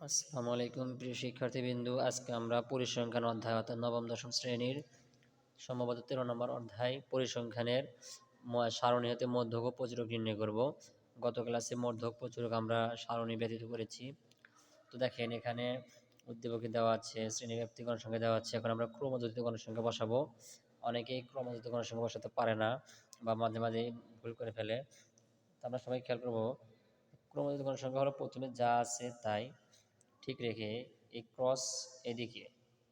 আসসালামু আলাইকুম প্রিয় শিক্ষার্থীবৃন্দু। আজকে আমরা পরিসংখ্যান অধ্যায়, অর্থাৎ নবম, দশম শ্রেণির সম্ভবত তেরো নম্বর অধ্যায় পরিসংখ্যানের সারণী হতে মধ্যক ও প্রচুরক নির্ণয় করব। গত ক্লাসে মধ্যক, প্রচুরক আমরা সারণী ব্যতীত করেছি। তো দেখেন, এখানে উদ্দীপকে দেওয়া আছে, শ্রেণীব্যাপ্তি গণসংখ্যা দেওয়া আছে। এখন আমরা ক্রমযুক্ত গণসংখ্যা বসাবো। অনেকেই ক্রমযুক্ত গণসংখ্যা বসাতে পারে না বা মাঝে মাঝে ভুল করে ফেলে। তো আমরা সবাই খেয়াল করব ক্রমযুক্ত গণসংখ্যা হলো প্রথমে যা আছে তাই। ঠিক রেখে এই ক্রস এদিকে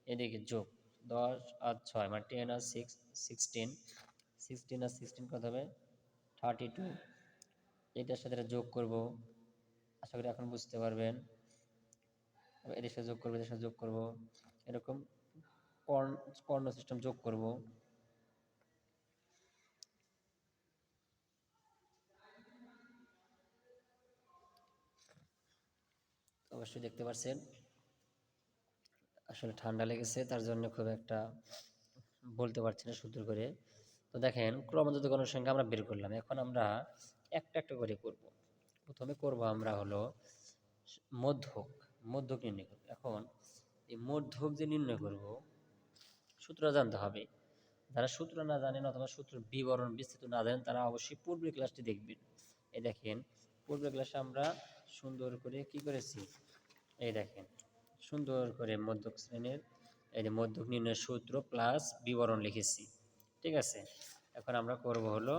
এদিকে যোগ দশ আর ছয় মানে টেন আর সিক্স সিক্সটিন সিক্সটিন আর সিক্সটিন কত হবে? থার্টি টু এটার সাথে যোগ করব। আশা করি এখন বুঝতে পারবেন। এদের সাথে যোগ করব, এদের সাথে যোগ করব। এরকম কর্ণ কর্ণ সিস্টেম যোগ করব। অবশ্যই দেখতে পাচ্ছেন আসলে ঠান্ডা লেগেছে, তার জন্য খুব একটা বলতে পারছি না সুন্দর করে। তো দেখেন ক্রমযুক্ত গণসংখ্যা আমরা বের করলাম। এখন আমরা একটা একটা করে করব। প্রথমে করব আমরা হলো মধ্যক মধ্যক নির্ণয় করব। এখন এই মধ্যক যে নির্ণয় করব, সূত্র জানতে হবে। যারা সূত্র না জানেন অথবা সূত্র বিবরণ বিস্তৃত না জানেন, তারা অবশ্যই পূর্বের ক্লাসটি দেখবেন। এই দেখেন, পূর্বের ক্লাসে আমরা সুন্দর করে কি করেছি? এই দেখেন, সুন্দর করে মধ্যক শ্রেণির, এই যে মধ্যক নির্ণয়ের সূত্র প্লাস বিবরণ লিখেছি, ঠিক আছে? এখন আমরা করব হলো,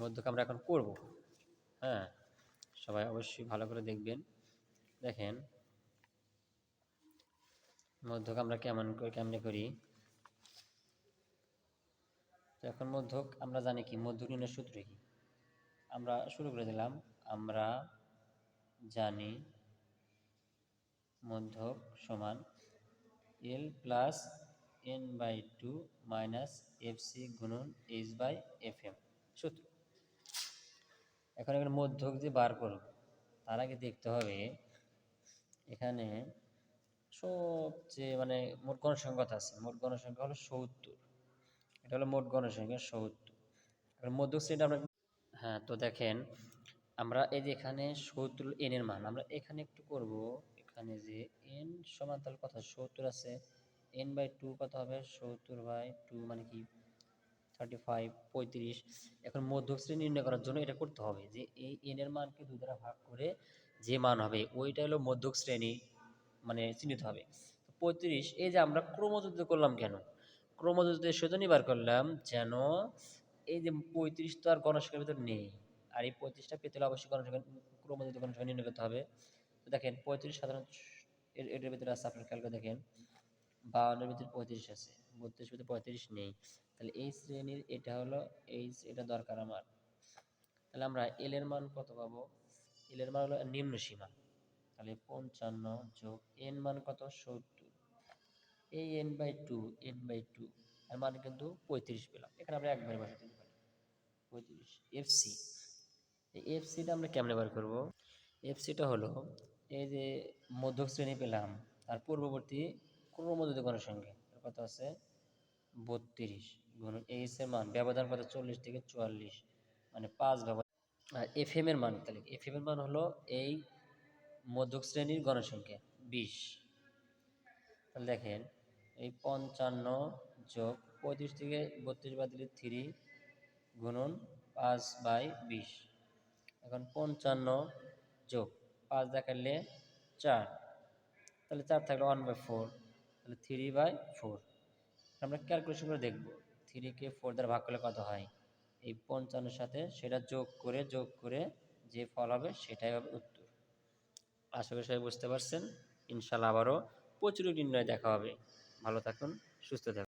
মধ্যক আমরা এখন করব হ্যাঁ? সবাই অবশ্যই ভালো করে দেখবেন। দেখেন, মধ্যক আমরা কেমন করে, কেমনে করি? এখন মধ্যক আমরা জানি কি? মধ্যক নির্ণয়ের সূত্র কি? আমরা শুরু করে দিলাম। আমরা জানি মধ্যক সমান L plus N by two minus F C গুণন এইচ বাই এফ এম সূত্র। এখন এখানে মধ্যক যে বার করব। তার আগে দেখতে হবে এখানে সবচেয়ে মানে মোট গণসংখ্যা আছে। মোট গণসংখ্যা হলো সত্তর। এটা হলো মোট গণসংখ্যা সত্তর। মধ্যক শ্রেণীটা আমরা হ্যাঁ তো দেখেন আমরা এই যে এখানে সত্তর এন এর মান, আমরা এখানে একটু করব, এখানে যে এন সমান তাহলে কত সত্তর আছে এন বাই টু কত হবে? সত্তর বাই টু মানে কি? থার্টি ফাইভ পঁয়ত্রিশ। এখন মধ্যক শ্রেণি নির্ণয় করার জন্য এটা করতে হবে যে এই এন এর মানকে দুই দ্বারা ভাগ করে যে মান হবে, ওইটা হলো মধ্যক শ্রেণি মানে চিহ্নিত হবে। পঁয়ত্রিশ, এই যে আমরা ক্রমযুদ্ধ করলাম কেন? ক্রমযুদ্ধের সেজন্য বার করলাম যেন এই যে পঁয়ত্রিশ তো আর গণসংখ্যার ভিতর নেই। আর এই পঁয়ত্রিশটা পেতে হলে অবশ্যই গণসংখ্যা ক্রমযুদ্ধ গণসংখ্যা নির্ণয় করতে হবে। তো দেখেন, পঁয়ত্রিশ সাধারণ এটার ভিতরে আছে আপনার খেয়াল করে দেখেন, বাউন্নের ভিতরে পঁয়ত্রিশ আছে বত্রিশ ভিতরে পঁয়ত্রিশ নেই। তাহলে এই শ্রেণির এটা হলো, এই এটা দরকার আমার। তাহলে আমরা এল এর মান কত পাবো? এল এর মান হলো নিম্ন সীমা। তাহলে পঞ্চান্ন যোগ এন মান কত? সত্তর। এই N by two N by two এর মান কিন্তু পঁয়ত্রিশ পেলাম। এখানে আমরা একবারে বসাতে পারি। পঁয়ত্রিশ এফ সি এফ সিটা আমরা কেমনে বার করব? এফ সিটা হলো এই যে মধ্যক শ্রেণি পেলাম তার পূর্ববর্তী ক্রমযুক্ত গণসংখ্যা। কত আছে? বত্রিশ গুণ এইচ এর মান, ব্যবধান কত? চল্লিশ থেকে চুয়াল্লিশ। মানে পাঁচ ব্যবধান আর এফ এম এর মান, তাহলে এফ এম এর মান হলো এই মধ্যক শ্রেণির গণসংখ্যা, বিশ। তাহলে দেখেন, এই পঞ্চান্ন যোগ পঁয়ত্রিশ থেকে বত্রিশ বাদ দিলে থ্রি গুণন পাঁচ বাই বিশ। এখন পঞ্চান্ন যোগ পাঁচ দেখালে চার। তাহলে চার থাকলে ওয়ান বাই ফোর তাহলে থ্রি বাই ফোর আমরা ক্যালকুলেশন করে দেখব থ্রিকে ফোর দ্বারা ভাগ করলে কত হয়? এই পঞ্চান্নর সাথে সেটা যোগ করে যোগ করে যে ফল হবে সেটাই হবে উত্তর। আশা করি সবাই বুঝতে পারছেন। ইনশাল্লাহ আবারও প্রচুর নির্ণয় দেখা হবে। ভালো থাকুন, সুস্থ থাকুন।